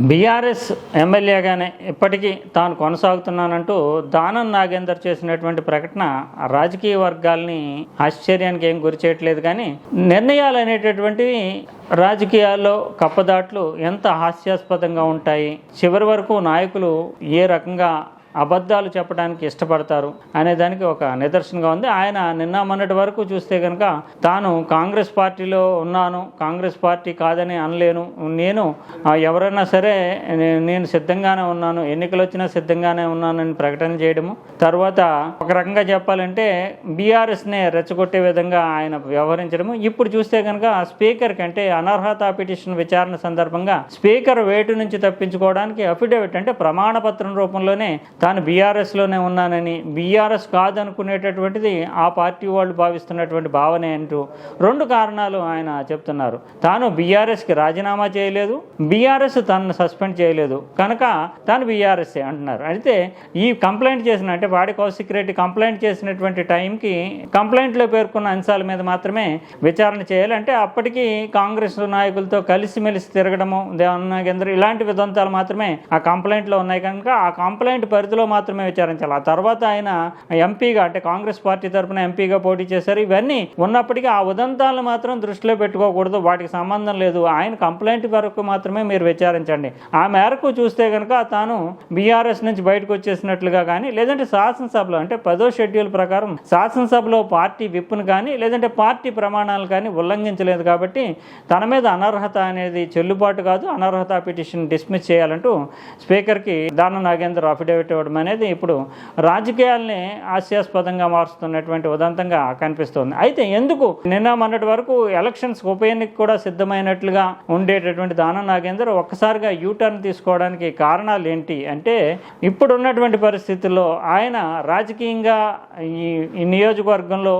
BRS ఎమ్మెల్యేగానే ఇప్పటికీ తాను కొనసాగుతున్నానంటూ దానం నాగేందర్ చేసినటువంటి ప్రకటన రాజకీయ వర్గాల్ని ఆశ్చర్యానికి ఏం గురి చేయట్లేదు కానీ నిర్ణయాలు అనేటటువంటివి రాజకీయాల్లో కప్పదాట్లు ఎంత హాస్యాస్పదంగా ఉంటాయి చివరి వరకు నాయకులు ఏ రకంగా అబద్ధాలు చెప్పడానికి ఇష్టపడతారు అనే దానికి ఒక నిదర్శనంగా ఉంది. ఆయన నిన్న మొన్నటి వరకు చూస్తే కనుక తాను కాంగ్రెస్ పార్టీలో ఉన్నాను కాంగ్రెస్ పార్టీ కాదని అనలేను. నేను ఎవరైనా సరే నేను సిద్ధంగానే ఉన్నాను ఎన్నికలు వచ్చినా సిద్ధంగానే ఉన్నానని ప్రకటన చేయడము. తర్వాత ఒక రకంగా చెప్పాలంటే బీఆర్ఎస్నే రెచ్చగొట్టే విధంగా ఆయన వ్యవహరించడము. ఇప్పుడు చూస్తే కనుక స్పీకర్ కంటే అనర్హత పిటిషన్ విచారణ సందర్భంగా స్పీకర్ వేటు నుంచి తప్పించుకోవడానికి అఫిడవిట్ అంటే ప్రమాణపత్రం రూపంలోనే తాను బీఆర్ఎస్లోనే ఉన్నానని బీఆర్ఎస్ కాదనుకునేటటువంటిది ఆ పార్టీ వాళ్ళు భావిస్తున్నటువంటి భావనే అంటూ రెండు కారణాలు ఆయన చెప్తున్నారు. తాను బీఆర్ఎస్కి రాజీనామా చేయలేదు బీఆర్ఎస్ తనను సస్పెండ్ చేయలేదు. కనుక తాను బీఆర్ఎస్ఏ అంటున్నారు. అయితే ఈ కంప్లైంట్ చేసిన అంటే వాడి కౌశిక్ రెడ్డి కంప్లైంట్ చేసినటువంటి టైంకి కంప్లైంట్లో పేర్కొన్న అంశాల మీద మాత్రమే విచారణ చేయాలి. అంటే అప్పటికి కాంగ్రెస్ నాయకులతో కలిసిమెలిసి తిరగడము దేవనాగేంద్ర ఇలాంటి విధంతాలు మాత్రమే ఆ కంప్లైంట్లో ఉన్నాయి. కనుక ఆ కంప్లైంట్ పరిధిలో మాత్రమే విచారించాలి. ఆ తర్వాత ఆయన ఎంపీగా అంటే కాంగ్రెస్ పార్టీ తరఫున ఎంపీగా పోటీ చేశారు. ఇవన్నీ ఉన్నప్పటికీ ఆ ఉదంతాలను మాత్రం దృష్టిలో పెట్టుకోకూడదు. వాటికి సంబంధం లేదు. ఆయన కంప్లైంట్ వరకు మాత్రమే మీరు విచారించండి. ఆ మేరకు చూస్తే కనుక తాను బీఆర్ఎస్ నుంచి బయటకు వచ్చేసినట్లుగా కానీ లేదంటే శాసనసభలో అంటే పదో షెడ్యూల్ ప్రకారం శాసనసభలో పార్టీ విప్పును కానీ లేదంటే పార్టీ ప్రమాణాలు కానీ ఉల్లంఘించలేదు కాబట్టి తన మీద అనర్హత అనేది చెల్లుబాటు కాదు. అనర్హత పిటిషన్ డిస్మిస్ చేయాలంటూ స్పీకర్కి దాన నాగేంద్ర అఫిడవిట్ ఇవ్వడం అనేది ఇప్పుడు రాజకీయాల్ని హాస్యాస్పదంగా మారుస్తున్నటువంటి ఉదంతంగా కనిపిస్తోంది. అయితే ఎందుకు? నిన్న మొన్నటి వరకు ఎలక్షన్స్ ఉప ఎన్నిక కూడా సిద్ధమైనట్లుగా ఉండేటటువంటి దానం నాగేందర్ ఒక్కసారిగా యూటర్న్ తీసుకోవడానికి కారణాలు ఏంటి అంటే ఇప్పుడున్నటువంటి పరిస్థితుల్లో ఆయన రాజకీయంగా ఈ నియోజకవర్గంలో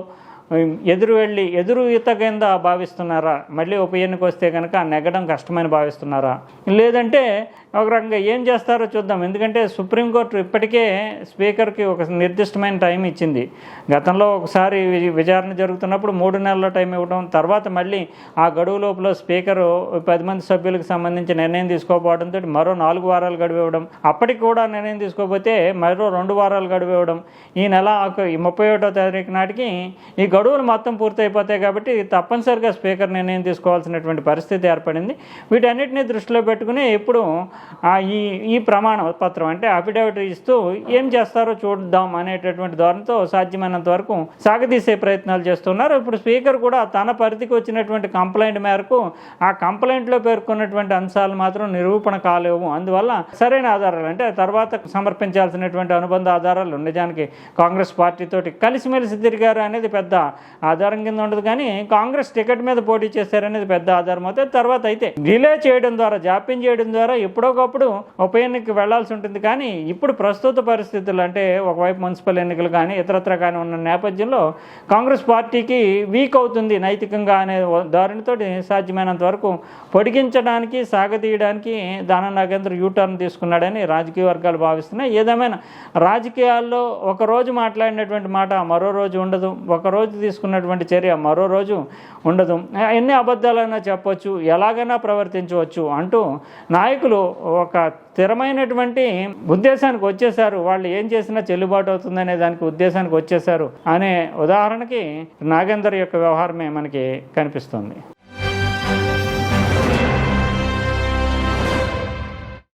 ఎదురు వెళ్ళి ఎదురు ఈత కింద భావిస్తున్నారా? మళ్ళీ ఉప ఎన్నిక వస్తే కనుక నెగ్గడం కష్టమని భావిస్తున్నారా? లేదంటే ఒక రకంగా ఏం చేస్తారో చూద్దాం. ఎందుకంటే సుప్రీంకోర్టు ఇప్పటికే స్పీకర్కి ఒక నిర్దిష్టమైన టైం ఇచ్చింది. గతంలో ఒకసారి విచారణ జరుగుతున్నప్పుడు మూడు నెలల టైం ఇవ్వడం తర్వాత మళ్ళీ ఆ గడువు లోపల స్పీకరు పది మంది సభ్యులకు సంబంధించి నిర్ణయం తీసుకోకపోవడంతో మరో నాలుగు వారాలు గడువు ఇవ్వడం అప్పటికి కూడా నిర్ణయం తీసుకోకపోతే మరో రెండు వారాలు గడువు ఇవ్వడం ఈ నెల ఒక- ఈ ముప్పై ఒకటో తారీఖు నాటికి ఈ గడువులు మొత్తం పూర్తయిపోతాయి కాబట్టి తప్పనిసరిగా స్పీకర్ నిర్ణయం తీసుకోవాల్సినటువంటి పరిస్థితి ఏర్పడింది. వీటన్నిటిని దృష్టిలో పెట్టుకుని ఇప్పుడు ఈ ఈ ప్రమాణ పత్రం అంటే అఫిడవిట్ ఇస్తూ ఏం చేస్తారో చూద్దాం అనేటటువంటి ధోరణితో సాధ్యమైనంత వరకు సాగదీసే ప్రయత్నాలు చేస్తున్నారు. ఇప్పుడు స్పీకర్ కూడా తన పరిధికి వచ్చినటువంటి కంప్లైంట్ మేరకు ఆ కంప్లైంట్లో పేర్కొన్నటువంటి అంశాలు మాత్రం నిరూపణ కాలేవు. అందువల్ల సరైన ఆధారాలు అంటే తర్వాత సమర్పించాల్సినటువంటి అనుబంధ ఆధారాలు నిజానికి కాంగ్రెస్ పార్టీతోటి కలిసిమెలిసి తిరిగారు అనేది పెద్ద ఆధారం కింద ఉండదు కానీ కాంగ్రెస్ టికెట్ మీద పోటీ చేశారనేది పెద్ద ఆధారం. అవుతుంది తర్వాత అయితే డిలే చేయడం ద్వారా జాప్యం చేయడం ద్వారా ఎప్పుడోకప్పుడు ఉప ఎన్నికకి వెళ్ళాల్సి ఉంటుంది. కానీ ఇప్పుడు ప్రస్తుత పరిస్థితులు అంటే ఒకవైపు మున్సిపల్ ఎన్నికలు కానీ ఇతరత్ర కానీ ఉన్న నేపథ్యంలో కాంగ్రెస్ పార్టీకి వీక్ అవుతుంది నైతికంగా అనే ధోరణితో సాధ్యమైనంత వరకు పొడిగించడానికి సాగతీయడానికి దాన నాగేంద్ర యూటర్న్ తీసుకున్నాడని రాజకీయ వర్గాలు భావిస్తున్నాయి. ఏదేమైనా రాజకీయాల్లో ఒకరోజు మాట్లాడినటువంటి మాట మరో రోజు ఉండదు. ఒక రోజు తీసుకున్నటువంటి చర్య మరో రోజు ఉండదు. ఎన్ని అబద్ధాలైనా చెప్పొచ్చు ఎలాగైనా ప్రవర్తించవచ్చు అంటూ నాయకులు ఒక స్థిరమైనటువంటి ఉద్దేశానికి వచ్చేసారు వాళ్ళు ఏం చేసినా చెల్లుబాటు అవుతుందనే దానికి ఉద్దేశానికి వచ్చేసారు అనే ఉదాహరణకి నాగేందర్ యొక్క వ్యవహారమే మనకి కనిపిస్తుంది.